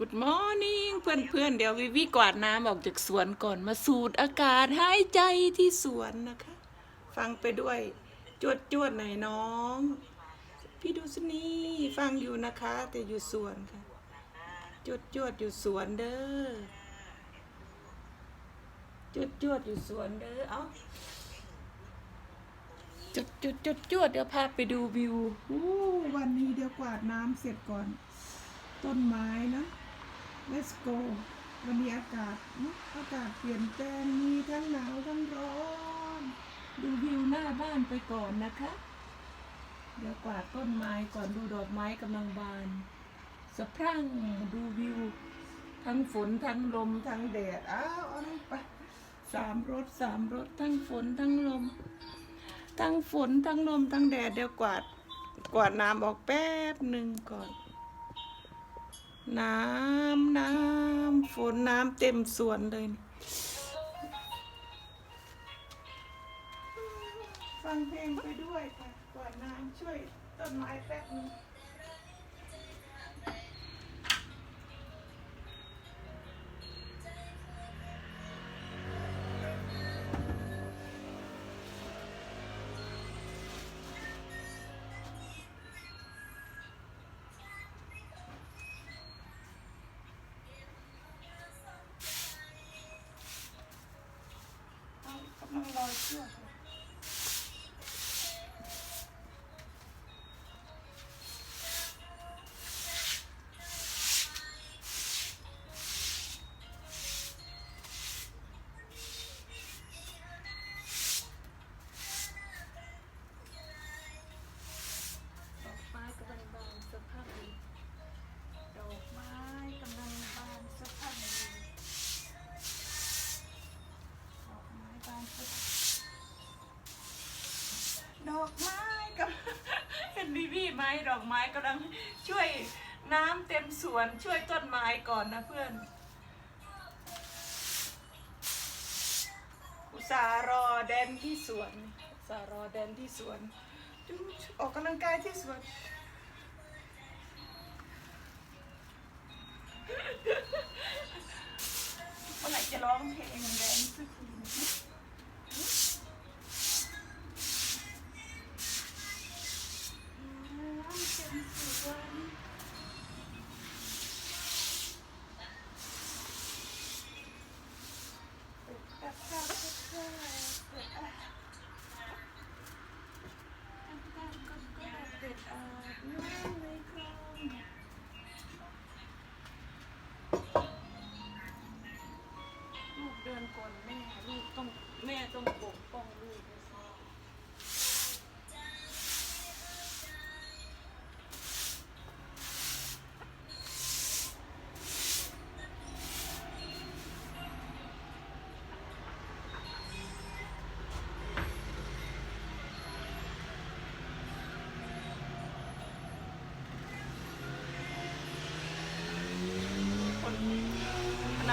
Good morning เพื่อนเพื่อนๆเดี๋ยววิวิกวาดน้ำออกจากสวนก่อนมาสูดอากาศหายใจที่สวนนะคะ ฟังไปด้วยจวดจวดหน่อยน้อง พี่ดูสนี่ฟังอยู่นะคะ แต่อยู่สวนค่ะจวดจวดอยู่สวนเด้อจวดจวดอยู่สวนเด้อเอ้าจดจดจดจวดเดี๋ยวพาไปดูวิววันนี้เดี๋ยวกวาดน้ำเสร็จก่อน ต้นไม้นะ let's go วันนี้อากาศนะอากาศเปลี่ยนแปลงมีทั้งหนาวทั้งร้อน ดูวิวหน้าบ้านไปก่อนนะคะ เดี๋ยวกวาดต้นไม้ก่อนดูดอกไม้กำลังบานสะพรั่งดูวิว ทั้งฝนทั้งลมทั้งแดด อ้าวอาลงไปสามรถสามรถทั้งฝนทั้งลม ทั้งฝนทั้งลมทั้งแดดเดี๋ยวกวาดกวาดน้ำออกแป๊บหนึ่งก่อน น้ำน้ำฝนน้ำเต็มสวนเลยฟังเพลงไปด้วยค่ะกวาดน้ำช่วยต้นไม้แป๊บนึง ไหมดอกไม้กำลังช่วยน้ำเต็มสวนช่วยต้นไม้ก่อนนะเพื่อน อุตสาห์รอแดนที่สวนอุตสาห์รอแดนที่สวนออกกำลังกายที่สวน ต้องแม่ต้องปกป้องลูก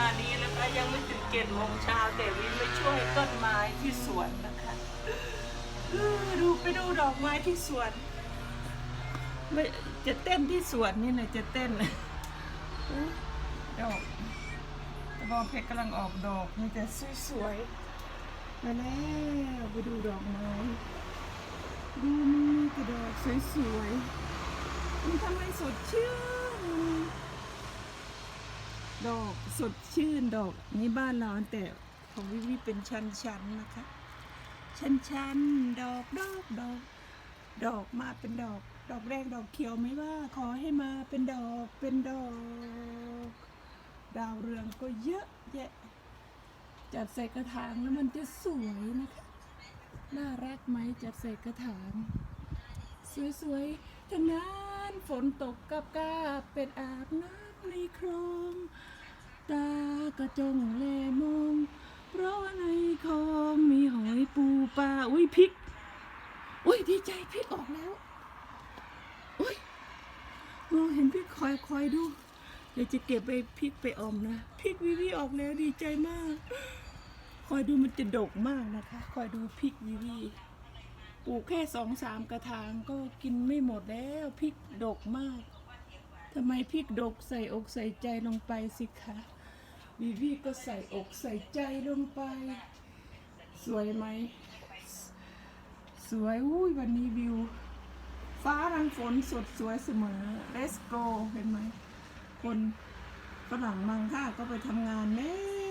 นานี้นะคะยังไม่ถึงเจ็ดโมงเช้าแต่วินไปช่วยต้นไม้ที่สวนนะคะดูไปดูดอกไม้ที่สวนไม่จะเต้นที่สวนนี่นะจะเต้นดอกกระบองเพชรกำลังออกดอกมันจะสวยๆมาแล้วไปดูดอกไม้ดูมันมีแต่ดอกสวยๆมันทำให้สดชื่น ดอกสดชื่นดอกนี่บ้านเราแต่ของวิวิเป็นชั้นๆนะคะ ชั้นๆดอกดอกดอก ดอกมาเป็นดอก ดอกแรกดอกเขียวไม่ว่า ขอให้มาเป็นดอกเป็นดอก ดาวเรืองก็เยอะแยะ จัดใส่กระถางแล้วมันจะสวยนะคะ น่ารักไหมจัดใส่กระถาง สวยๆทั้งนั้นฝนตกกับกาเป็นอาบน้ำ ในคลอง ตากระจงแลมองเพราะในคลองมีหอยปูปลาอุ้ยพริก อุ้ยดีใจพริกออกแล้วอุ้ยมองเห็นพริกคอยคอยดูเดี๋ยวจะเก็บไปพริกไปออมนะพริกวิวีออกแล้วดีใจมาก คอยดูมันจะดกมากนะคะ คอยดูพริกวิวีปลูกแค่สองสามกระถางก็กินไม่หมดแล้วพริกดกมาก ทำไมพริกดกใส่อกใส่ใจลงไปสิคะวีวีก็ใส่อกใส่ใจลงไป สวยไหม สวยอุ้ยวันนี้วิว ฟ้ารังฝนสดสวยเสมอ Let's go เห็นไหม คนฝรั่งมังค่าก็ไปทำงานแล้วไป